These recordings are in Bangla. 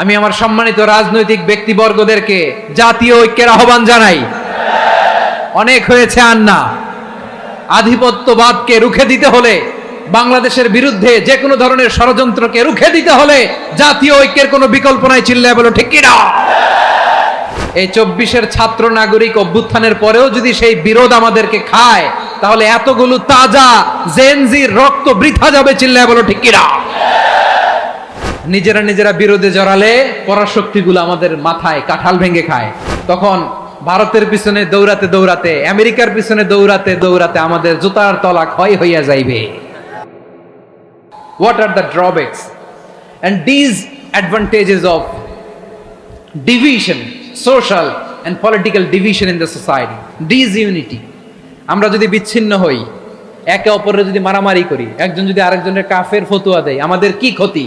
আমি আমার সম্মানিত রাজনৈতিক ব্যক্তিবর্গদেরকে জাতীয় ঐক্যের আহ্বান জানাই। অনেক হয়েছে আর না আধিপত্যবাদকে রুখে দিতে হলে, বাংলাদেশের বিরুদ্ধে যে কোনো ধরনের ষড়যন্ত্রকে রুখে দিতে হলে জাতীয় ঐক্যের কোনো বিকল্প নাই চিল্লায় বলো, ঠিক কিনা? এই চব্বিশের ছাত্র নাগরিক অভ্যুত্থানের পরেও যদি সেই বিরোধ আমাদেরকে খায়, তাহলে এতগুলো তাজা, জেনজির রক্ত বৃথা যাবে চিল্লায় বলো, ঠিক কিনা? নিজেরা নিজেরা বিরোধে জড়ালে পরাশক্তিগুলো আমাদের মাথায় কাঁঠাল ভেঙে খায়। তখন ভারতের পিছনে দৌড়াতে দৌড়াতে, আমেরিকার পিছনে দৌড়াতে দৌড়াতে আমাদের জুতার তলা ক্ষয় হইয়া যাইবে। What are the drawbacks? And these advantages of division, social and political division in the society, disunity. আমরা যদি বিচ্ছিন্ন হই, একে অপরের যদি মারামারি করি, একজন যদি আরেকজনের কাফের ফতুয়া দেয়, আমাদের কি ক্ষতি?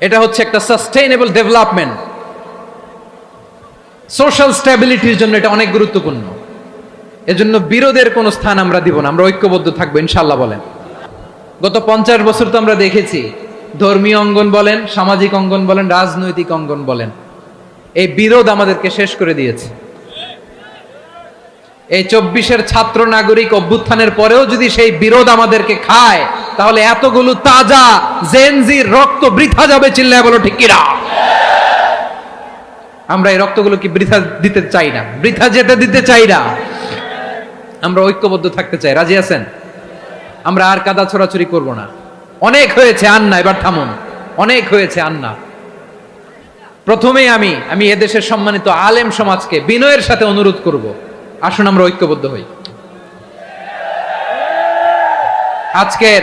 এটা হচ্ছে একটা সাস্টেইনেবল ডেভেলপমেন্ট সোশ্যাল স্ট্যাবিলিটির জন্য এটা অনেক গুরুত্বপূর্ণ। এজন্য বিরোধের কোনো স্থান আমরা দিব না, আমরা ঐক্যবদ্ধ থাকব ইনশাল্লাহ বলেন। গত পঞ্চাশ বছর তো আমরা দেখেছি, ধর্মীয় অঙ্গন বলেন, সামাজিক অঙ্গন বলেন, রাজনৈতিক অঙ্গন বলেন। এই বিরোধ আমাদেরকে শেষ করে দিয়েছে। এই চব্বিশের ছাত্র নাগরিক অভ্যুত্থানের পরেও যদি সেই বিরোধ আমাদেরকে খায় তাহলে এতগুলো তাজা জেনজির রক্ত বৃথা যাবে চিল্লায় বলো ঠিক কিনা? আমরা এই রক্তগুলো কি বৃথা দিতে চাই না? বৃথা যেতে দিতে চাই না। আমরা ঐক্যবদ্ধ থাকতে চাই। রাজি আছেন? আমরা আর কাদা ছোড়াছুরি করব না। অনেক হয়েছে আন্না, এবার থামুন। অনেক হয়েছে আন্না। প্রথমেই আমি আমি এদেশের সম্মানিত আলেম সমাজকে বিনয়ের সাথে অনুরোধ করব। আসুন আমরা ঐক্যবদ্ধ হই। আজকের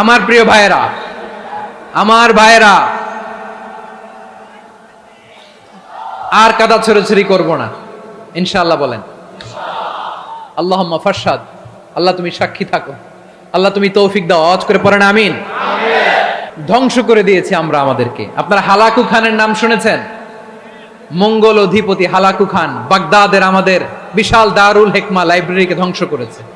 আমার প্রিয় ভাইয়েরা, আমার ভাইয়েরা, আর কাদা ছড়াছড়ি করব না। ইনশাআল্লাহ বলেন। আল্লাহ ফারসাদ আল্লাহ তুমি সাক্ষী থাকো। আল্লাহ তুমি তৌফিক দাও। আওয়াজ করে পড়েন, আমিন। ধ্বংস করে দিয়েছি আমরা আমাদেরকে। আপনারা হালাকু খানের নাম শুনেছেন? মঙ্গল অধিপতি হালাকু খান বাগদাদের আমাদের বিশাল দারুল হেকমা লাইব্রেরিকে ধ্বংস করেছে।